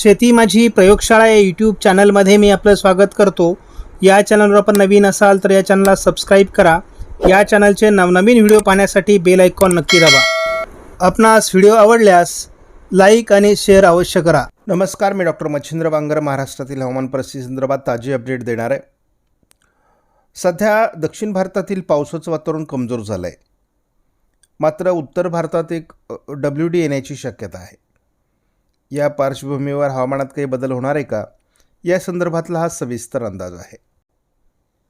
शेती माझी प्रयोगशाळा या यूट्यूब चॅनलमध्ये मी आपलं स्वागत करतो. या चॅनलवर आपण नवीन असाल तर या चॅनलला सबस्क्राईब करा. या चॅनलचे नवनवीन व्हिडिओ पाहण्यासाठी बेल आयकॉन नक्की दाबा. आपणास व्हिडिओ आवडल्यास लाईक आणि शेअर अवश्य करा. नमस्कार मी डॉक्टर मच्छिंद्र बांगर महाराष्ट्रातील हवामान परिस्थिती संदर्भात ताजी अपडेट देणार आहे. सध्या दक्षिण भारतातील पावसाचं वातावरण कमजोर झालं आहे मात्र उत्तर भारतात एक डब्ल्यू डी येण्याची शक्यता आहे. या पार्श्वभूमीवर हवामानात काही बदल होणार आहे का? या संदर्भातला हा सविस्तर अंदाज आहे.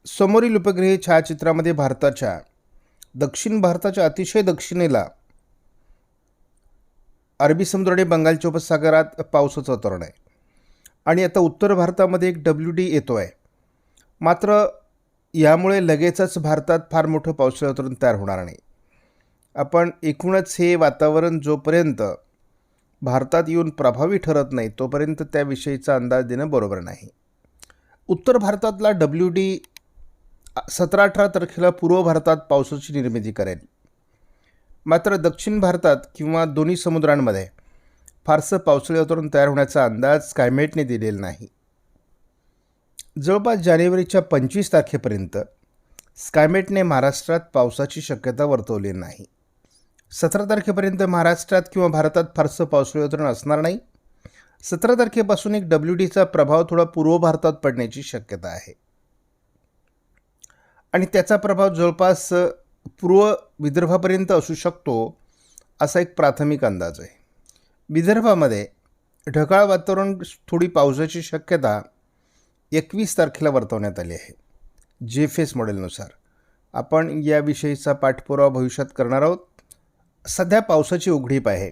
समोरील उपग्रही छायाचित्रामध्ये भारताच्या दक्षिण भारताच्या अतिशय दक्षिणेला अरबी समुद्र आणि बंगालच्या उपसागरात पावसाचं वातावरण आहे. आणि आता उत्तर भारतामध्ये एक डब्ल्यू डी येतो आहे मात्र यामुळे लगेचच भारतात फार मोठं पावसाळी वातावरण तयार होणार नाही. आपण एकूणच हे वातावरण जोपर्यंत भारतात येऊन प्रभावी ठरत नाही तोपर्यंत त्याविषयीचा अंदाज देणं बरोबर नाही. उत्तर भारतातला डब्ल्यू डी सतरा अठरा तारखेला पूर्व भारतात पावसाची निर्मिती करेल. मात्र दक्षिण भारतात किंवा दोन्ही समुद्रांमध्ये फारसं पावसाळी वातावरण तयार होण्याचा अंदाज स्कायमेटने दिलेला नाही. जवळपास जानेवारीच्या पंचवीस तारखेपर्यंत स्कायमेटने महाराष्ट्रात पावसाची शक्यता वर्तवली नाही. सतरा तारखेपर्यंत महाराष्ट्रात किंवा भारतात फारसं पावसाळी वितरण असणार नाही. सतरा तारखेपासून एक डब्ल्यू डीचा प्रभाव थोडा पूर्व भारतात पडण्याची शक्यता आहे. आणि त्याचा प्रभाव जवळपास पूर्व विदर्भापर्यंत असू शकतो असा एक प्राथमिक अंदाज आहे. विदर्भामध्ये ढगाळ वातावरण थोडी पावसाची शक्यता एकवीस तारखेला वर्तवण्यात आली आहे. जे फेस मॉडेलनुसार आपण याविषयीचा पाठपुरावा भविष्यात करणार आहोत. सध्या पावसाची उघडीप आहे.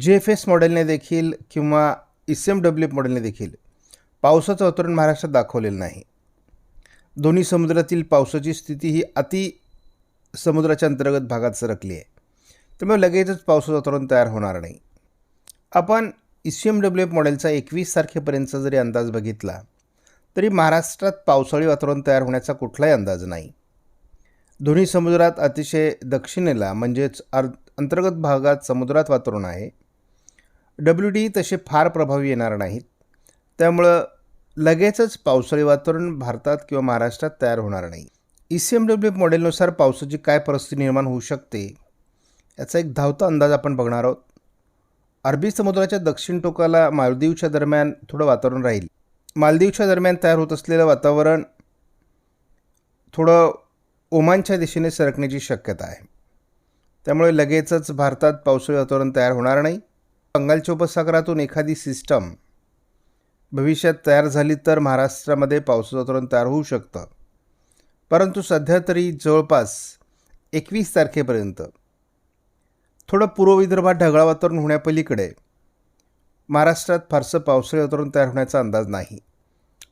जे एफ एस मॉडेलने देखील किंवा E C M W F मॉडेलने देखील पावसाचं वातावरण महाराष्ट्रात दाखवलेलं नाही. दोन्ही समुद्रातील पावसाची स्थिती ही अति समुद्राच्या अंतर्गत भागात सरकली आहे. त्यामुळे लगेचच पावसाचं वातावरण तयार होणार नाही. आपण E C M W F मॉडेलचा एकवीस तारखेपर्यंतचा जरी अंदाज बघितला तरी महाराष्ट्रात पावसाळी वातावरण तयार होण्याचा कुठलाही अंदाज नाही. दोन्ही समुद्रात अतिशय दक्षिणेला म्हणजेच अर् अंतर्गत भागात समुद्रात वातावरण आहे. डब्ल्यू डी तसे फार प्रभावी येणार नाहीत. त्यामुळं लगेचच पावसाळी वातावरण भारतात किंवा महाराष्ट्रात तयार होणार नाही. ई सी एम डब्ल्यू मॉडेलनुसार पावसाची काय परिस्थिती निर्माण होऊ शकते याचा एक धावता अंदाज आपण बघणार आहोत. अरबी समुद्राच्या दक्षिण टोकाला मालदीवच्या दरम्यान थोडं वातावरण राहील. मालदीवच्या दरम्यान तयार होत असलेलं वातावरण थोडं ओमानच्या दिशेने सरकण्याची शक्यता आहे. त्यामुळे लगेचच भारतात पावसाळी वातावरण तयार होणार नाही. बंगालच्या उपसागरातून एखादी सिस्टम भविष्यात तयार झाली तर महाराष्ट्रामध्ये पावसाचं वातावरण तयार होऊ शकतं. परंतु सध्या तरी जवळपास एकवीस तारखेपर्यंत थोडं पूर्व विदर्भात ढगाळ वातावरण होण्यापलीकडे महाराष्ट्रात फारसं पावसाळी वातावरण तयार होण्याचा अंदाज नाही.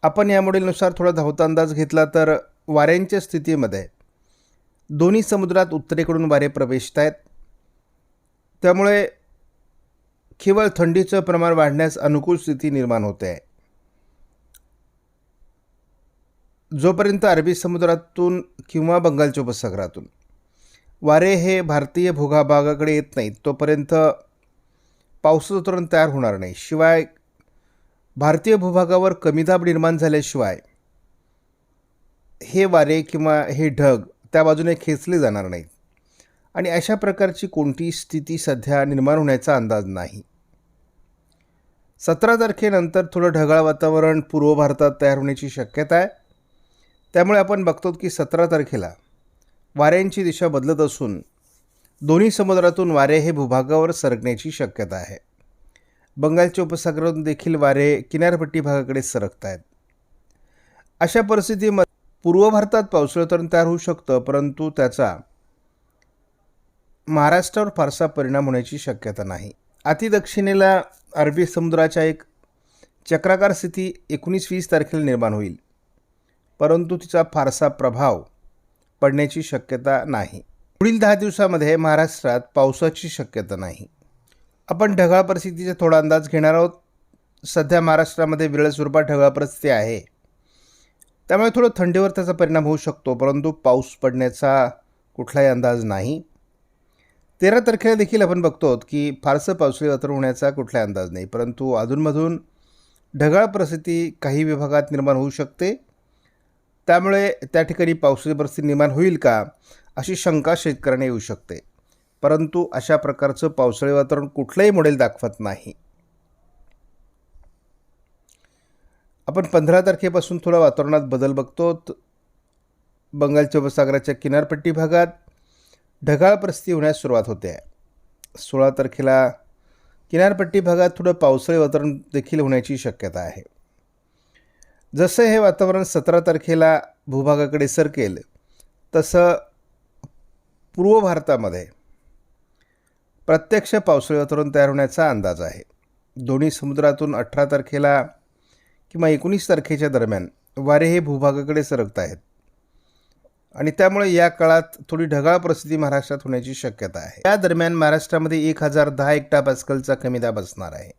आपण या मॉडेलनुसार थोडा धावता अंदाज घेतला तर वाऱ्यांच्या स्थितीमध्ये दोन्ही समुद्रात उत्तरेकडून वारे प्रवेशत आहेत त्यामुळे केवळ थंडीचं प्रमाण वाढण्यास अनुकूल स्थिती निर्माण होते. आहे जोपर्यंत अरबी समुद्रातून किंवा बंगालच्या उपसागरातून वारे हे भारतीय भूभागाकडे येत नाहीत तोपर्यंत पावसाचं तोरण तयार होणार नाही. शिवाय भारतीय भूभागावर कमी दाब निर्माण झाल्याशिवाय हे वारे किंवा हे ढग त्या बाजूने खेचले जाणार नाहीत. आणि अशा प्रकारची कोणतीही स्थिती सध्या निर्माण होण्याचा अंदाज नाही. सतरा तारखेनंतर थोडं ढगाळ वातावरण पूर्व भारतात तयार होण्याची शक्यता आहे. त्यामुळे आपण बघतो की सतरा तारखेला वाऱ्यांची दिशा बदलत असून दोन्ही समुद्रातून वारे हे भूभागावर सरकण्याची शक्यता आहे. बंगालच्या उपसागरातून देखील वारे किनारपट्टी भागाकडे सरकत आहेत अशा परिस्थितीमध्ये पूर्व भारतात पावसाळी वातावरण तयार होऊ शकतं परंतु त्याचा महाराष्ट्रावर फारसा परिणाम होण्याची शक्यता नाही. अतिदक्षिणेला अरबी समुद्राच्या एक चक्राकार स्थिती एकोणीस वीस तारखेला निर्माण होईल परंतु तिचा फारसा प्रभाव पडण्याची शक्यता नाही. पुढील दहा दिवसामध्ये महाराष्ट्रात पावसाची शक्यता नाही. आपण ढगाळ परिस्थितीचा थोडा अंदाज घेणार आहोत. सध्या महाराष्ट्रामध्ये विरळ स्वरूपात ढगाळ परिस्थिती आहे. त्यामुळे थोडं थंडीवर त्याचा परिणाम होऊ शकतो परंतु पाऊस पडण्याचा कुठलाही अंदाज नाही. तेरा तारखेला देखील आपण बघतो की फारसं पावसाळी वातावरण होण्याचा कुठला अंदाज नाही परंतु अधूनमधून ढगाळ परिस्थिती काही विभागात निर्माण होऊ शकते. त्यामुळे त्या ठिकाणी पावसाची परिस्थिती निर्माण होईल का अशी शंका शेतकऱ्यांना येऊ शकते. परंतु अशा प्रकारचं पावसाळी वातावरण कुठलंही मॉडेल दाखवत नाही. आपण पंधरा तारखेपासून थोडा वातावरणात बदल बघतो. बंगालच्या उपसागराच्या किनारपट्टी भागात ढगाळ परिस्थिती होण्यास सुरुवात होते. सोळा तारखेला किनारपट्टी भागात थोडं पावसाळी वातावरण देखील होण्याची शक्यता आहे. जसं हे वातावरण सतरा तारखेला भूभागाकडे सरकेल तसं पूर्व भारतामध्ये प्रत्यक्ष पावसाळी वातावरण तयार होण्याचा अंदाज आहे. दोन्ही समुद्रातून अठरा तारखेला किंवा एकोणीस तारखेच्या दरम्यान वारे हे भूभागाकडे सरकत आहेत. आणि त्यामुळे या काळात थोडी ढगाळ परिस्थिती महाराष्ट्रात होण्याची शक्यता आहे. या दरम्यान महाराष्ट्रामध्ये एक हजार दहा एकटा पॅस्कलचा कमी दाब असणार आहे.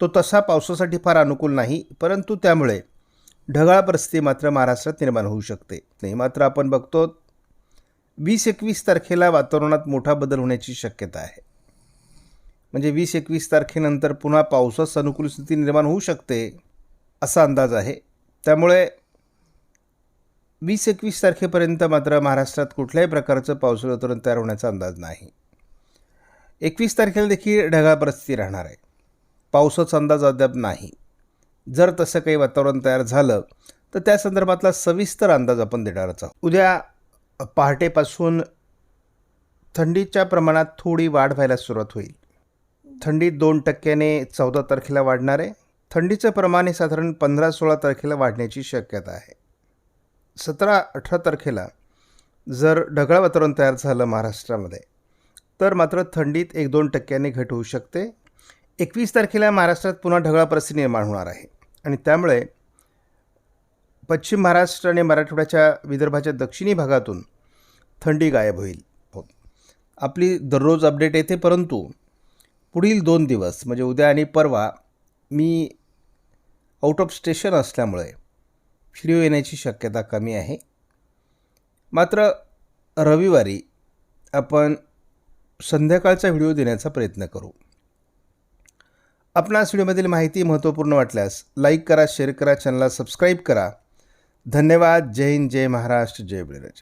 तो तसा पावसासाठी फार अनुकूल नाही परंतु त्यामुळे ढगाळ परिस्थिती मात्र महाराष्ट्रात निर्माण होऊ शकते. नाही मात्र आपण बघतो वीस एकवीस तारखेला वातावरणात मोठा बदल होण्याची शक्यता आहे. म्हणजे वीस एकवीस तारखेनंतर पुन्हा पावसास अनुकूल स्थिती निर्माण होऊ शकते असा अंदाज आहे. त्यामुळे वीस एकवीस तारखेपर्यंत मात्र महाराष्ट्रात कुठल्याही प्रकारचं पावसाळी वातावरण तयार होण्याचा अंदाज नाही. एकवीस तारखेला देखील ढगाळ परिस्थिती राहणार आहे. पावसाचा अंदाज अद्याप नाही. जर तसं काही वातावरण तयार झालं तर त्या संदर्भातला सविस्तर अंदाज आपण देणारच आहोत. उद्या पहाटेपासून थंडीच्या प्रमाणात थोडी वाढ व्हायला सुरुवात होईल. थंडी दोन टक्क्याने चौदा तारखेला वाढणार आहे. थंडीचं प्रमाण हे साधारण पंधरा सोळा तारखेला वाढण्याची शक्यता आहे. सतरा अठरा तारखेला जर ढगाळ वातावरण तयार झालं महाराष्ट्रामध्ये तर मात्र थंडीत एक दोन टक्क्याने घट होऊ शकते. एकवीस तारखेला महाराष्ट्रात पुन्हा ढगाळ परिस्थिती निर्माण होणार आहे आणि त्यामुळे पश्चिम महाराष्ट्र आणि मराठवाड्याच्या विदर्भाच्या दक्षिणी भागातून थंडी गायब होईल. हो. आपली दररोज अपडेट येते परंतु पुढील दोन दिवस म्हणजे उद्या आणि परवा मी आउट ऑफ स्टेशन असल्यामुळे व्हिडिओ येण्याची शक्यता कमी आहे. मात्र रविवारी आपण संध्याकाळचा व्हिडिओ देण्याचा प्रयत्न करू. आपणास व्हिडिओमधील माहिती महत्त्वपूर्ण वाटल्यास लाईक करा शेअर करा चॅनलला सबस्क्राईब करा. धन्यवाद. जय हिंद जय महाराष्ट्र जय बळीराज.